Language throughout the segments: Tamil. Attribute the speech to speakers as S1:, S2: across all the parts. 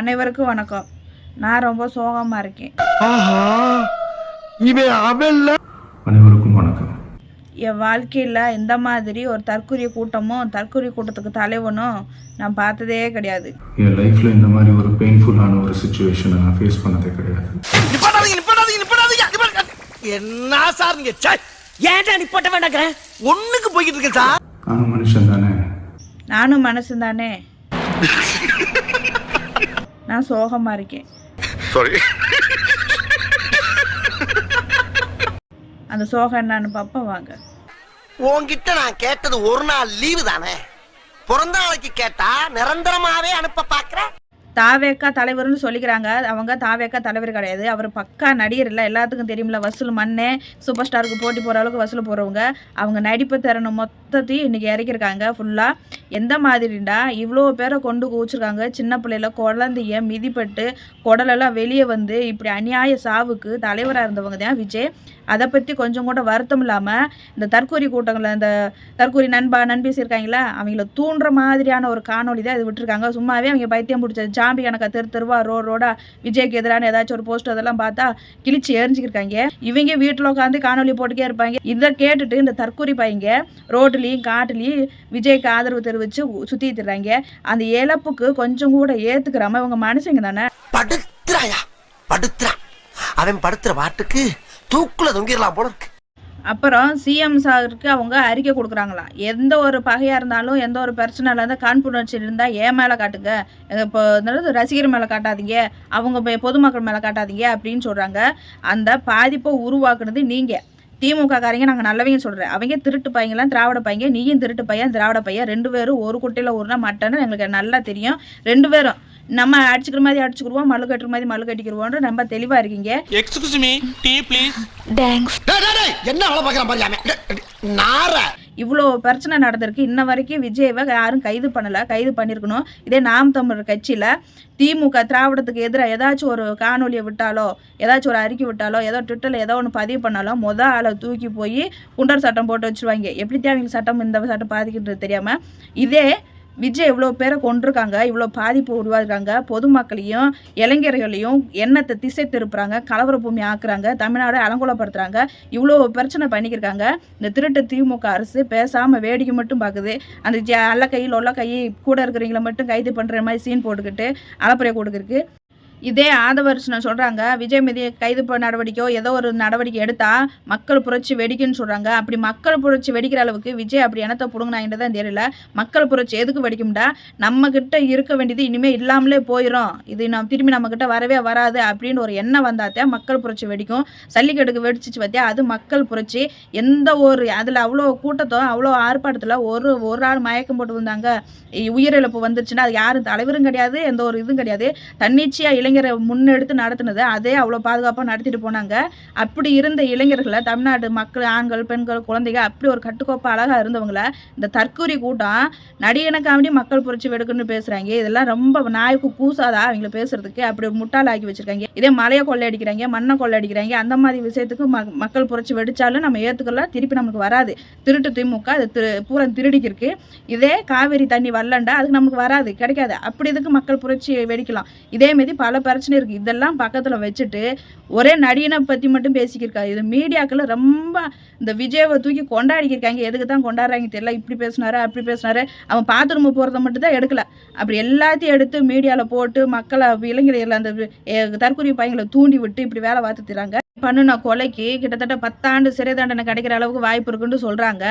S1: அனைவருக்கும் வணக்கம். நான் ரொம்ப சோகமாக இருக்கேன்.
S2: அனைவருக்கும் வணக்கம்.
S1: என் வாழ்க்கையில் இந்த மாதிரி ஒரு தற்கொலை கூட்டமும் தற்கொலை கூட்டத்துக்கு தலைவனும் நான் பார்த்ததே கிடையாது.
S2: என் லைஃப்பில் இந்த மாதிரி ஒரு பெயின்ஃபுல்லான ஒரு சுச்சுவேஷனை நான் ஃபேஸ் பண்ணதே கிடையாது.
S3: என்ன சார் நீங்க.
S4: ஏன்டா நீ போட்ட வேண்டாக்கிறேன்
S3: ஒண்ணுக்கு போய்கிட்டு இருக்கேன் சார்.
S2: நானும் மனுஷன் தானே.
S1: நானும் மனசு தானே. நான் சோகமாக இருக்கேன்.
S3: சாரி
S1: அந்த சோகம் என்னன்னு பார்ப்போம் வாங்க.
S5: உன்கிட்ட நான் கேட்டது ஒரு நாள் லீவு தானே? பிறந்த நாளைக்கு கேட்டா நிரந்தரமாவே அனுப்ப பாக்குற?
S1: தாவேக்கா தலைவர்னு சொல்லிக்கிறாங்க. அவங்க தாவேக்கா தலைவர் கிடையாது. அவர் பக்கா நடிகர் இல்லை. எல்லாத்துக்கும் தெரியும்ல. வசூல் மண்ணே சூப்பர் ஸ்டாருக்கு போட்டி போகிற அளவுக்கு வசூல் போகிறவங்க அவங்க நடிப்பு திறனை மொத்தத்தையும் இன்றைக்கி இறக்கியிருக்காங்க. ஃபுல்லாக எந்த மாதிரிண்டா இவ்வளோ பேரை கொண்டு குவிச்சிருக்காங்க. சின்ன பிள்ளையில குழந்தைய மிதிப்பட்டு குடலெல்லாம் வெளியே வந்து இப்படி அநியாய சாவுக்கு தலைவராக இருந்தவங்க தான் விஜய். அதை பற்றி கொஞ்சம் கூட வருத்தம் இல்லாமல் இந்த தற்கூரி கூட்டங்களில் இந்த தற்கூரி நண்பா நண்பீஸ் இருக்காங்களா அவங்கள தூண்டுற மாதிரியான ஒரு காணொளி தான் இது விட்டுருக்காங்க. சும்மாவே அவங்க பைத்தியம் பிடிச்ச ஜாம்பி கணக்கா தெரு தெருவா ரோடு ரோடா விஜய்க்கு எதிரான ஏதாச்சும் ஒரு போஸ்ட் அதெல்லாம் பார்த்தா கிழிச்சு எரிஞ்சுக்கிருக்காங்க இவங்க வீட்டில் உட்காந்து காணொலி போட்டுக்கே இருப்பாங்க. இதை கேட்டுட்டு இந்த தற்கூரி பையங்க ரோட்லேயும் காட்டுலேயும் விஜய்க்கு ஆதரவு தெரிவித்து சுற்றி திடுறாங்க அந்த இழப்புக்கு கொஞ்சம் கூட ஏற்றுக்கிறாம இவங்க மனுஷங்க தானே.
S5: படுத்துறாயா? படுத்துறா அவன் படுத்துற பாட்டுக்கு தூக்குல தொங்கிடலாம் போல இருக்கு.
S1: அப்புறம் சிஎம் சாருக்கு அவங்க அறிக்கை கொடுக்குறாங்களாம் எந்த ஒரு பகையாக இருந்தாலும் எந்த ஒரு பிரச்சனை இருந்தால் காழ்ப்புணர்ச்சி இருந்தால் ஏன் மேலே காட்டுங்க? இப்போ என்னது ரசிகர் மேலே காட்டாதீங்க. அவங்க பொதுமக்கள் மேலே காட்டாதீங்க. அப்படின்னு சொல்கிறாங்க அந்த பாதிப்பை உருவாக்குனது நீங்கள் திமுக காரங்க நாங்கள் நல்லவங்க சொல்கிறேன் அவங்க திருட்டு பையங்களாம் திராவிட பையன் நீயும் திருட்டு பையன் திராவிட பையன். ரெண்டு பேரும் ஒரு குட்டையில் ஊறுனா மட்டன்னு எங்களுக்கு நல்லா தெரியும். ரெண்டு பேரும் நம்ம அடிச்சுக்கிற மாதிரி அடிச்சுக்கிருவோம் மல்லு கட்டுற மாதிரி மல்லு கட்டிக்கிருவோன்ற ரொம்ப தெளிவாக இருக்கீங்க.
S6: எக்ஸ்கியூஸ் மீ டீ ப்ளீஸ்
S3: டேய், என்ன வேலை பாக்குறான் பாரு நார.
S1: இவ்வளோ பிரச்சனை நடந்திருக்கு. இன்ன வரைக்கும் விஜயவை யாரும் கைது பண்ணலை. கைது பண்ணியிருக்கணும் இதே நாம் தமிழர் கட்சியில் திமுக திராவிடத்துக்கு எதிராக ஏதாச்சும் ஒரு காணொலியை விட்டாலோ ஏதாச்சும் ஒரு அறிக்கை விட்டாலோ ஏதோ ட்விட்டரில் ஏதோ ஒன்று பதிவு பண்ணாலோ மொத ஆளை தூக்கி போய் குண்டர் சட்டம் போட்டு வச்சுருவாங்க. எப்படி தேவைங்க சட்டம் இந்த சட்டம் பாதிக்கின்றது தெரியாமல் இதே விஜய் இவ்வளோ பேரை கொண்டிருக்காங்க இவ்வளோ பாதிப்பு உருவாக்குறாங்க பொதுமக்களையும் இளைஞர்களையும் எண்ணத்தை திசை திருப்புறாங்க கலவர பூமி ஆக்குறாங்க தமிழ்நாடு அலங்கோலப்படுத்துகிறாங்க இவ்வளோ பிரச்சனை பண்ணிக்கிருக்காங்க. இந்த திருட்டு திமுக அரசு பேசாமல் வேடிக்கை மட்டும் பார்க்குது அந்த ஜ அல்ல கையில் உள்ள கை கூட இருக்கிறவங்கள மட்டும் கைது பண்ணுற மாதிரி சீன் போட்டுக்கிட்டு அலப்பறையை கொடுக்குறக்கு இதே ஆதவர்ஷனை சொல்கிறாங்க விஜய் மீது கைது நடவடிக்கையோ ஏதோ ஒரு நடவடிக்கை எடுத்தால் மக்கள் புரட்சி வெடிக்குன்னு சொல்கிறாங்க அப்படி மக்கள் புரட்சி வெடிக்கிற அளவுக்கு விஜய் அப்படி எனத்தை பிடுங்கினாங்கன்னு தான் தெரியல. மக்கள் புரட்சி எதுக்கு வெடிக்கும்டா? நம்ம கிட்ட இருக்க வேண்டியது இனிமேல் இல்லாமலே போயிடும் இது நம்ம திரும்பி நம்ம கிட்ட வரவே வராது அப்படின்னு ஒரு எண்ணம் வந்தாத்தே மக்கள் புரட்சி வெடிக்கும். சல்லிக்கட்டுக்கு வெடிச்சிச்சு பார்த்தியா அது மக்கள் புரட்சி. எந்த ஒரு அதில் அவ்வளோ கூட்டத்தோ அவ்வளோ ஆர்ப்பாட்டத்தில் ஒரு ஒரு ஆள் மயக்கம் போட்டு வந்தாங்க உயிரிழப்பு வந்துச்சுன்னா அது யாரும் தலைவரும் கிடையாது எந்த ஒரு இதுவும் கிடையாது. தன்னிச்சையாக இளைஞர் முன்னெடுத்து நடத்தினது அதே அவ்வளோ பாதுகாப்பாக நடத்திட்டு போனாங்க. அப்படி இருந்த இளைஞர்களை தமிழ்நாடு மக்கள் ஆண்கள் பெண்கள் குழந்தைகள் அப்படி ஒரு கட்டுக்கோப்பாக அழகாக இருந்தவங்கள இந்த தற்கூரி கூட்டம் நடிகனை காமெடி மக்கள் புரட்சி வெடுக்குன்னு பேசுகிறாங்க இதெல்லாம் ரொம்ப நாய்க்கு கூசாதா அவங்கள பேசுறதுக்கு? அப்படி முட்டாளாக்கி வச்சிருக்காங்க. இதே மலையை கொள்ளையடிக்கிறாங்க மண்ணை கொள்ளையடிக்கிறாங்க. அந்த மாதிரி விஷயத்துக்கு ம மக்கள் புரட்சி வெடிச்சாலும் நம்ம ஏற்றுக்கலாம் திருப்பி நமக்கு வராது. திருட்டு திமுக அது திரு பூரா திருடிக்கிருக்கு இதே காவேரி தண்ணி வரலண்டா அதுக்கு நமக்கு வராது கிடைக்காது. அப்படி இதுக்கு மக்கள் புரட்சி வெடிக்கலாம். இதே மாதிரி பல பிரச்சனை இருக்குது இதெல்லாம் பக்கத்தில் வச்சுட்டு ஒரே நடிகனை பற்றி மட்டும் பேசிக்கிருக்காரு இது மீடியாக்கள் ரொம்ப இந்த விஜயவை தூக்கி கொண்டாடிக்கிருக்காங்க. எதுக்கு தான் கொண்டாடுறாங்க தெரியல. இப்படி பேசினாரு அப்படி பேசினாரு. அவன் பாத்ரூம் போகிறத மட்டும் தான் எடுக்கல. அப்படி எல்லாத்தையும் எடுத்து மீடியாவில் போட்டு மக்களை இளைஞர்கள் அந்த தற்கொலை பையங்களை தூண்டி விட்டு இப்படி வேலை பார்த்துட்டுறாங்க பண்ணுன கொலைக்கு கிட்டத்தட்ட பத்தாண்டு சிறை தண்டனை கிடைக்கிற அளவுக்கு வாய்ப்பு இருக்குன்னு சொல்கிறாங்க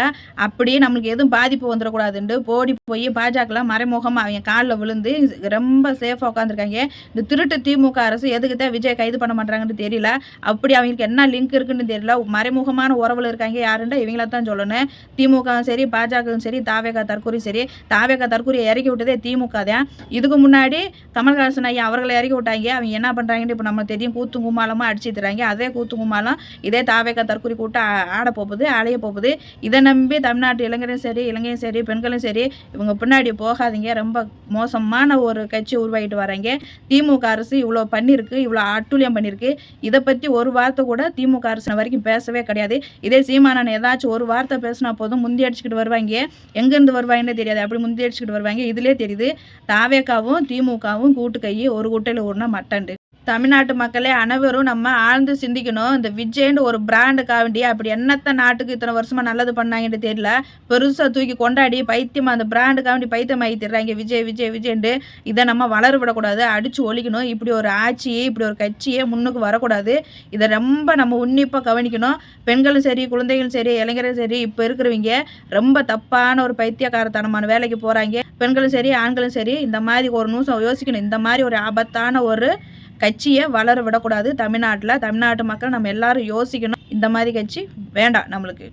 S1: அப்படியே நம்மளுக்கு எதுவும் பாதிப்பு வந்துடக்கூடாதுன்ட்டு போடி போய் பாஜகலாம் மறைமுகமாக அவங்க காலில் விழுந்து ரொம்ப சேஃபாக உட்காந்துருக்காங்க இந்த திருட்டு திமுக அரசு எதுக்கு தான் விஜய் கைது பண்ண மாட்டாங்கன்னு தெரியல. அப்படி அவங்களுக்கு என்ன லிங்க் இருக்குன்னு தெரியல. மறைமுகமான உறவில் இருக்காங்க யாருன்னா இவங்கள தான் சொல்லணும். திமுகவும் சரி பாஜகவும் சரி தாவேகா தற்கூரியும் சரி. தாவேகா தற்கூரியை இறக்கி விட்டதே திமுக தான். இதுக்கு முன்னாடி கமல்ஹாசன் ஐயா அவர்களை இறக்கி விட்டாங்க. அவங்க என்ன பண்ணுறாங்கன்னு இப்போ நம்ம தெரியும். கூத்தும் கும்மாலமாக அடிச்சு தராங்க அதே கூத்துங்குமாலாம் இதே தாவேக்கா தற்கொலை கூட்டம் ஆட போகுது அலைய போகுது. இதை நம்பி தமிழ்நாட்டு இளைஞரும் சரி இளைஞரும் சரி பெண்களும் சரி இவங்க பின்னாடி போகாதீங்க. ரொம்ப மோசமான ஒரு கட்சி உருவாகிட்டு வராங்க. திமுக அரசு இவ்வளோ பண்ணியிருக்கு இவ்வளோ அட்டூழியம் பண்ணியிருக்கு. இதை பற்றி ஒரு வார்த்தை கூட திமுக அரசு வரைக்கும் பேசவே கிடையாது. இதே சீமானன் ஏதாச்சும் ஒரு வார்த்தை பேசினா போதும் முந்தி அடிச்சுக்கிட்டு வருவாங்க. எங்கேருந்து வருவாங்கன்னு தெரியாது. அப்படி முந்தி அடிச்சுக்கிட்டு வருவாங்க. இதிலே தெரியுது தாவேக்காவும் திமுகவும் கூட்டு கையை ஒரு குட்டையில் ஊர்னா மட்டண்டு தமிழ்நாட்டு மக்களே அனைவரும் நம்ம ஆழ்ந்து சிந்திக்கணும். இந்த விஜய்னு ஒரு பிராண்டுக்காண்டி அப்படி என்னத்த நாட்டுக்கு இத்தனை வருஷமா நல்லது பண்ணாங்கன்னு தெரியல. பெருசாக தூக்கி கொண்டாடி பைத்தியமா அந்த பிராண்டுக்காக வேண்டி பைத்தியமாகி விஜய் விஜய் விஜய்ண்டு இதை நம்ம வளர விடக்கூடாது. அடிச்சு ஒழிக்கணும். இப்படி ஒரு ஆட்சியே இப்படி ஒரு கட்சியே முன்னுக்கு வரக்கூடாது. இதை ரொம்ப நம்ம உன்னிப்பாக கவனிக்கணும். பெண்களும் சரி குழந்தைகளும் சரி இளைஞரும் சரி இப்போ இருக்கிறவங்க ரொம்ப தப்பான ஒரு பைத்தியக்காரத்தனமான வேலைக்கு போகிறாங்க பெண்களும் சரி ஆண்களும் சரி இந்த மாதிரி ஒரு நிமிஷம் யோசிக்கணும். இந்த மாதிரி ஒரு ஆபத்தான ஒரு கட்சியை வளர விடக்கூடாது. தமிழ்நாட்டில் தமிழ்நாட்டு மக்கள் நம்ம எல்லாரும் யோசிக்கணும். இந்த மாதிரி கட்சி வேண்டாம் நம்மளுக்கு.